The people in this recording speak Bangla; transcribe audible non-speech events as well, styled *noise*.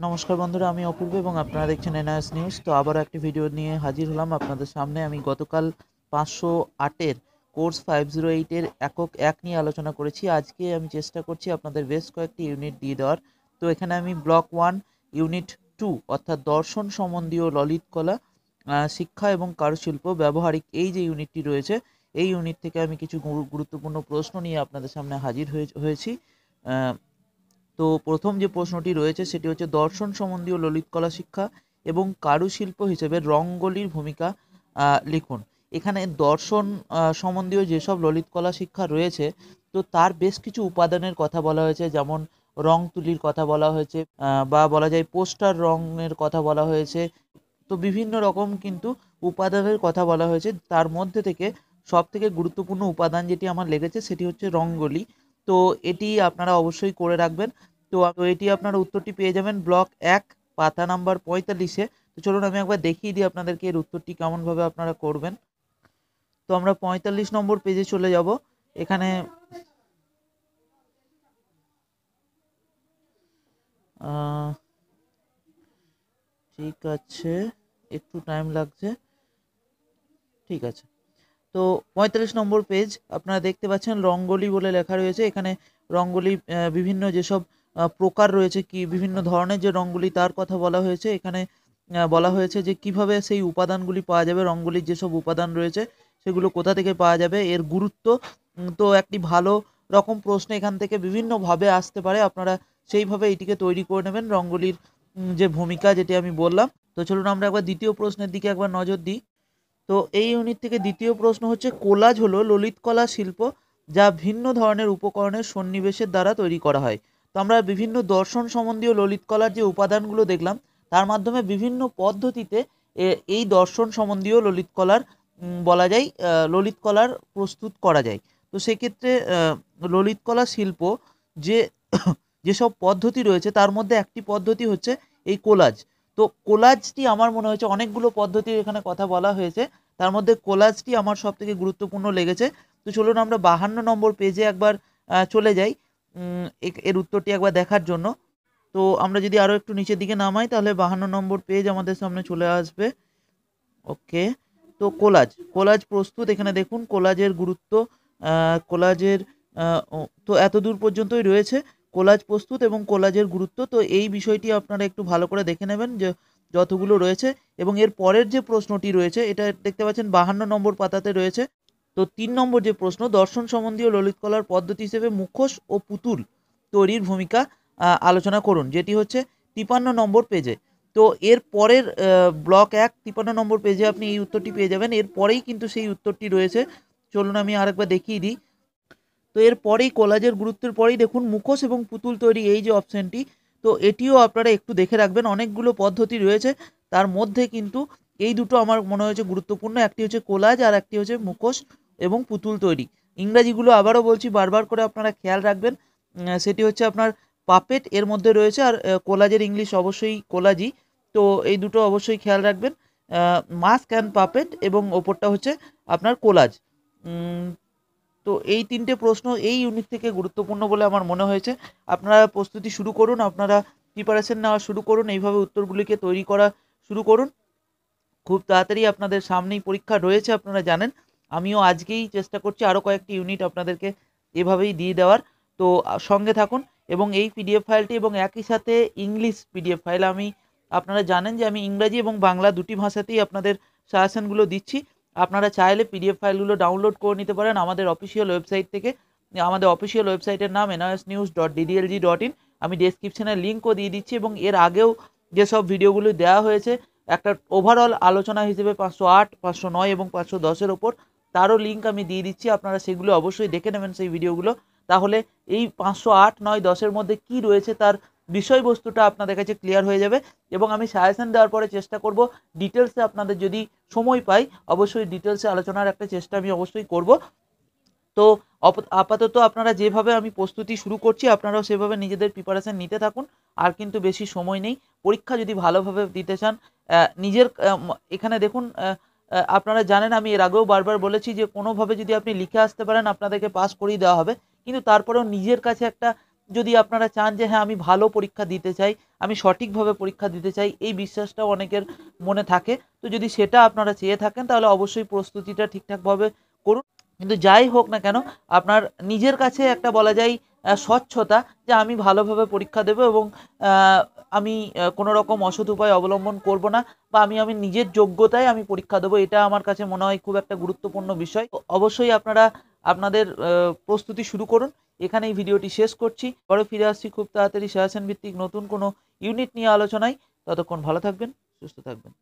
নমস্কার বন্ধুরা, আমি অপূর্ব এবং আপনারা দেখছেন এনআইএস নিউজ। তো আবারও একটি ভিডিও নিয়ে হাজির হলাম আপনাদের সামনে। আমি গতকাল পাঁচশো আটের কোর্স ফাইভ জিরো এইটের একক এক নিয়ে আলোচনা করেছি। আজকে আমি চেষ্টা করছি আপনাদের বেশ কয়েকটি ইউনিট দিয়ে দেওয়ার। তো এখানে আমি ব্লক ওয়ান, ইউনিট টু, অর্থাৎ দর্শন সম্বন্ধীয় ললিত কলা শিক্ষা এবং কারুশিল্প, ব্যবহারিক এই যে ইউনিটটি রয়েছে, এই ইউনিট থেকে আমি কিছু গুরুত্বপূর্ণ প্রশ্ন নিয়ে আপনাদের সামনে হাজির হয়ে- হয়েছি। তো প্রথম যে প্রশ্নটি রয়েছে সেটি হচ্ছে দর্শন সম্বন্ধীয় ললিত কলা শিক্ষা এবং কারুশিল্প হিসেবে রঙ্গোলির ভূমিকা লিখুন। এখানে দর্শন সম্বন্ধীয় যেসব ললিত কলা শিক্ষা রয়েছে, তো তার বেশ কিছু উপাদানের কথা বলা হয়েছে, যেমন রং তুলির কথা বলা হয়েছে বা বলা যায় পোস্টার রঙের কথা বলা হয়েছে। তো বিভিন্ন রকম কিন্তু উপাদানের কথা বলা হয়েছে। তার মধ্যে থেকে সব থেকে গুরুত্বপূর্ণ উপাদান যেটি আমার লেগেছে সেটি হচ্ছে রঙ্গোলি। তো এটি আপনারা অবশ্যই করে রাখবেন। তো এটি আপনারা উত্তরটি পেয়ে যাবেন ব্লক এক, পাতা নাম্বার পঁয়তাল্লিশে। তো চলুন আমি একবার দেখিয়ে দিই আপনাদেরকে এর উত্তরটি কেমনভাবে আপনারা করবেন। তো আমরা পঁয়তাল্লিশ নম্বর পেজে চলে যাব। এখানে ঠিক আছে, একটু টাইম লাগছে। ঠিক আছে। তো পঁয়তাল্লিশ নম্বর পেজ আপনারা দেখতে পাচ্ছেন রঙ্গোলি বলে লেখা রয়েছে। এখানে রঙ্গোলি বিভিন্ন যেসব প্রকার রয়েছে, কি বিভিন্ন ধরনের যে রঙ্গোলি তার কথা বলা হয়েছে। এখানে বলা হয়েছে যে কীভাবে সেই উপাদানগুলি পাওয়া যাবে, রঙ্গোলির যেসব উপাদান রয়েছে, সেগুলো কোথা থেকে পাওয়া যাবে, এর গুরুত্ব। তো একটি ভালো রকম প্রশ্ন এখান থেকে বিভিন্নভাবে আসতে পারে। আপনারা সেইভাবে এটিকে তৈরি করে নেবেন। রঙ্গোলির যে ভূমিকা যেটি আমি বললাম। তো চলুন আমরা একবার দ্বিতীয় প্রশ্নের দিকে একবার নজর দিই। তো এই ইউনিট থেকে দ্বিতীয় প্রশ্ন হচ্ছে, কোলাজ হলো ললিত কলা শিল্প যা ভিন্ন ধরনের উপকরণের সন্নিবেশের দ্বারা তৈরি করা হয়। তো আমরা বিভিন্ন দর্শন সম্বন্ধীয় ললিত কলার যে উপাদানগুলো দেখলাম, তার মাধ্যমে বিভিন্ন পদ্ধতিতে এই দর্শন সম্বন্ধীয় ললিত কলার বলা যায় ললিত কলার প্রস্তুত করা যায়। তো সেক্ষেত্রে ললিত কলা শিল্প যে, *coughs* যেসব পদ্ধতি রয়েছে, তার মধ্যে একটি পদ্ধতি হচ্ছে এই কোলাজ। তো কোলাজটি আমার মনে হয়েছে অনেকগুলো পদ্ধতির এখানে কথা বলা হয়েছে। তার মধ্যে কোলাজটি আমার সব থেকে গুরুত্বপূর্ণ লেগেছে। তো চলুন আমরা বাহান্ন নম্বর পেজে একবার চলে যাই এর উত্তরটি একবার দেখার জন্য। তো আমরা যদি আরও একটু নিচের দিকে নামাই, তাহলে বাহান্ন নম্বর পেজ আমাদের সামনে চলে আসবে। ওকে, তো কোলাজ কোলাজ প্রস্তুত, এখানে দেখুন কোলাজের গুরুত্ব কোলাজের তো এত দূর পর্যন্তই রয়েছে। কোলাজ প্রস্তুত এবং কোলাজের গুরুত্ব, তো এই বিষয়টি আপনারা একটু ভালো করে দেখে নেবেন যে যতগুলো রয়েছে এবং এর পরের যে প্রশ্নটি রয়েছে, এটা দেখতে পাচ্ছেন বাহান্ন নম্বর পাতাতে রয়েছে। তো তিন নম্বর যে প্রশ্ন, দর্শন সম্বন্ধীয় ললিত কলার পদ্ধতি হিসেবে মুখোশ ও পুতুল তৈরির ভূমিকা আলোচনা করুন, যেটি হচ্ছে তিপান্ন নম্বর পেজে। তো এর পরের ব্লক এক, তিপান্ন নম্বর পেজে আপনি এই উত্তরটি পেয়ে যাবেন। এর পরেই কিন্তু সেই উত্তরটি রয়েছে। চলুন আমি আরেকবার দেখিয়ে দিই। তো এর পরেই কোলাজের গুরুত্বের পরেই দেখুন মুখোশ এবং পুতুল তৈরি এই যে অপশানটি তো এটিও আপনারা একটু দেখে রাখবেন। অনেকগুলো পদ্ধতি রয়েছে, তার মধ্যে কিন্তু এই দুটো আমার মনে হয়েছে গুরুত্বপূর্ণ। একটি হচ্ছে কোলাজ আর একটি হচ্ছে মুখোশ এবং পুতুল তৈরি। ইংরাজিগুলো আবারও বলছি, বারবার করে আপনারা খেয়াল রাখবেন। সেটি হচ্ছে আপনার পাপেট এর মধ্যে রয়েছে আর কোলাজের ইংলিশ অবশ্যই কোলাজি তো এই দুটো অবশ্যই খেয়াল রাখবেন। মাস্ক অ্যান্ড পাপেট এবং ওপরটা হচ্ছে আপনার কোলাজ তো এই তিনটে প্রশ্ন এই ইউনিট থেকে গুরুত্বপূর্ণ বলে আমার মনে হয়েছে। আপনারা প্রস্তুতি শুরু করুন, আপনারা প্রিপারেশন নেওয়া শুরু করুন, এইভাবে উত্তরগুলিকে তৈরি করা শুরু করুন। খুব তাড়াতাড়ি আপনাদের সামনেই পরীক্ষা রয়েছে, আপনারা জানেন। আমিও আজকেই চেষ্টা করছি আরও কয়েকটি ইউনিট আপনাদেরকে এভাবেই দিয়ে দেওয়ার। তো সঙ্গে থাকুন এবং এই পিডিএফ ফাইলটি এবং একই সাথে ইংলিশ পিডিএফ ফাইল আমি, আপনারা জানেন যে আমি ইংরাজি এবং বাংলা দুটি ভাষাতেই আপনাদের সাজেশনগুলো দিচ্ছি। আপনারা চাইলে পিডিএফ ফাইলগুলো ডাউনলোড করে নিতে পারেন আমাদের অফিসিয়াল ওয়েবসাইট থেকে। আমাদের অফিসিয়াল ওয়েবসাইটের নাম NRS news dot DDLG dot in আমি ডেসক্রিপশানে লিঙ্কও দিয়ে দিচ্ছি এবং এর আগেও যেসব ভিডিওগুলো দেওয়া হয়েছে, একটা ওভারঅল আলোচনা হিসেবে পাঁচশো আট, পাঁচশো নয় এবং পাঁচশো দশের ওপর তারও লিঙ্ক আমি দিয়ে দিচ্ছি, আপনারা সেগুলো অবশ্যই দেখে নেবেন সেই ভিডিওগুলো তাহলে এই পাঁচশো আট, নয়, দশের মধ্যে কি রয়েছে তার বিষয়বস্তুটা আপনাদের কাছে ক্লিয়ার হয়ে যাবে এবং আমি সাজেশন দেওয়ার পরে চেষ্টা করব ডিটেলসে আপনাদের যদি সময় পাই, অবশ্যই ডিটেলসে আলোচনার একটা চেষ্টা আমি অবশ্যই করব। তো আপাতত আপনারা যেভাবে আমি প্রস্তুতি শুরু করছি, আপনারাও সেভাবে নিজেদের প্রিপারেশন নিতে থাকুন, আর কিন্তু বেশি সময় নেই। পরীক্ষা যদি ভালোভাবে দিতে চান নিজের এখানে দেখুন আপনারা জানেন আমি এর আগেও বারবার বলেছি যে কোনোভাবে যদি আপনি লিখে আসতে পারেন, আপনাদেরকে পাস করিয়ে দেওয়া হবে। কিন্তু তারপরেও নিজের কাছে একটা যদি আপনারা চান যে হ্যাঁ আমি ভালো পরীক্ষা দিতে চাই, আমি সঠিকভাবে পরীক্ষা দিতে চাই, এই বিশ্বাসটাও অনেকের মনে থাকে। তো যদি সেটা আপনারা চেয়ে থাকেন, তাহলে অবশ্যই প্রস্তুতিটা ঠিকঠাকভাবে করুন। কিন্তু যাই হোক না কেন, আপনার নিজের কাছে একটা বলা যায় স্বচ্ছতা যে আমি ভালোভাবে পরীক্ষা দেবো এবং আমি কোনো রকম অসৎ উপায় অবলম্বন করব না বা আমি আমি নিজের যোগ্যতায় আমি পরীক্ষা দেবো, এটা আমার কাছে মনে হয় খুব একটা গুরুত্বপূর্ণ বিষয়। অবশ্যই আপনারা আপনাদের প্রস্তুতি শুরু করুন। এখানে এই ভিডিওটি শেষ করছি। পরে ফিরে আসছি খুব তাড়াতাড়ি। সায়াসেন ভিত্তিক নতুন কোনো ইউনিট নিয়ে আলোচনায়। ততক্ষণ ভালো থাকবেন, সুস্থ থাকবেন।